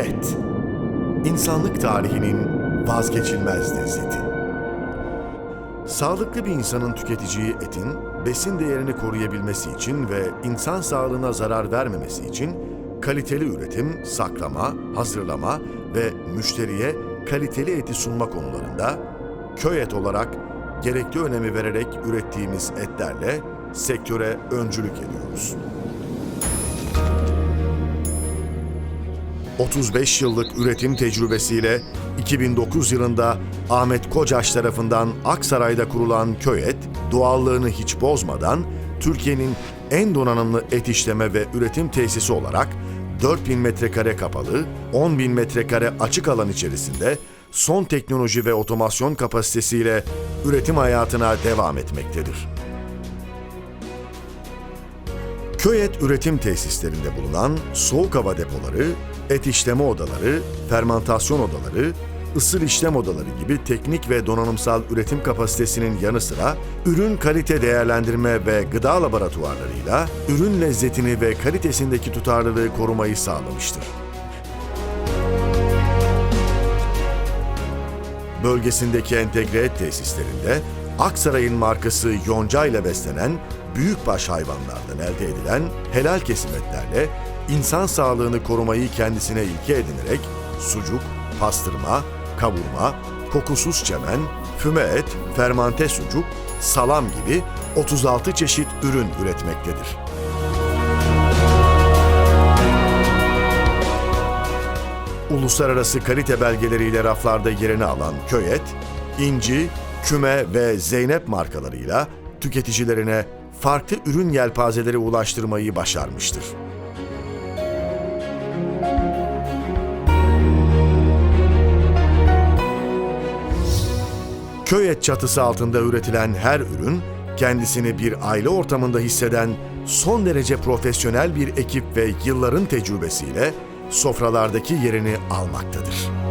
Et. İnsanlık tarihinin vazgeçilmez lezzeti. Sağlıklı bir insanın tüketeceği etin besin değerini koruyabilmesi için ve insan sağlığına zarar vermemesi için kaliteli üretim, saklama, hazırlama ve müşteriye kaliteli eti sunma konularında köy et olarak gerekli önemi vererek ürettiğimiz etlerle sektöre öncülük ediyoruz. 35 yıllık üretim tecrübesiyle 2009 yılında Ahmet Kocaş tarafından Aksaray'da kurulan köy et, doğallığını hiç bozmadan Türkiye'nin en donanımlı et işleme ve üretim tesisi olarak 4000 metrekare kapalı, 10.000 metrekare açık alan içerisinde son teknoloji ve otomasyon kapasitesiyle üretim hayatına devam etmektedir. Köy et üretim tesislerinde bulunan soğuk hava depoları, et işleme odaları, fermantasyon odaları, ısır işlem odaları gibi teknik ve donanımsal üretim kapasitesinin yanı sıra ürün kalite değerlendirme ve gıda laboratuvarlarıyla ürün lezzetini ve kalitesindeki tutarlılığı korumayı sağlamıştır. bölgesindeki entegre et tesislerinde Aksaray'ın markası Yonca ile beslenen büyükbaş hayvanlardan elde edilen helal kesim etlerle insan sağlığını korumayı kendisine ilke edinerek sucuk, pastırma, kavurma, kokusuz çemen, füme et, fermante sucuk, salam gibi 36 çeşit ürün üretmektedir. uluslararası kalite belgeleriyle raflarda yerini alan köy et, İnci, Küme ve Zeynep markalarıyla tüketicilerine farklı ürün yelpazeleri ulaştırmayı başarmıştır. Köy et çatısı altında üretilen her ürün kendisini bir aile ortamında hisseden son derece profesyonel bir ekip ve yılların tecrübesiyle sofralardaki yerini almaktadır.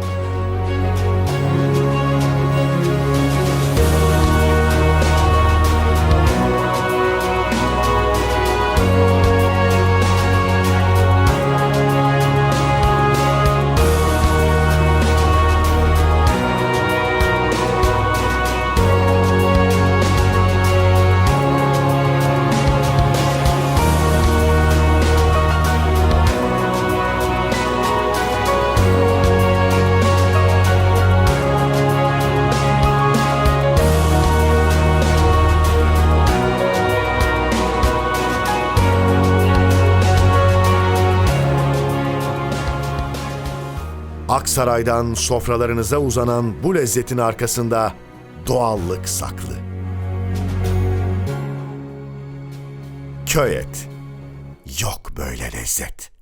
Aksaray'dan sofralarınıza uzanan bu lezzetin arkasında doğallık saklı. Köy et. Yok böyle lezzet.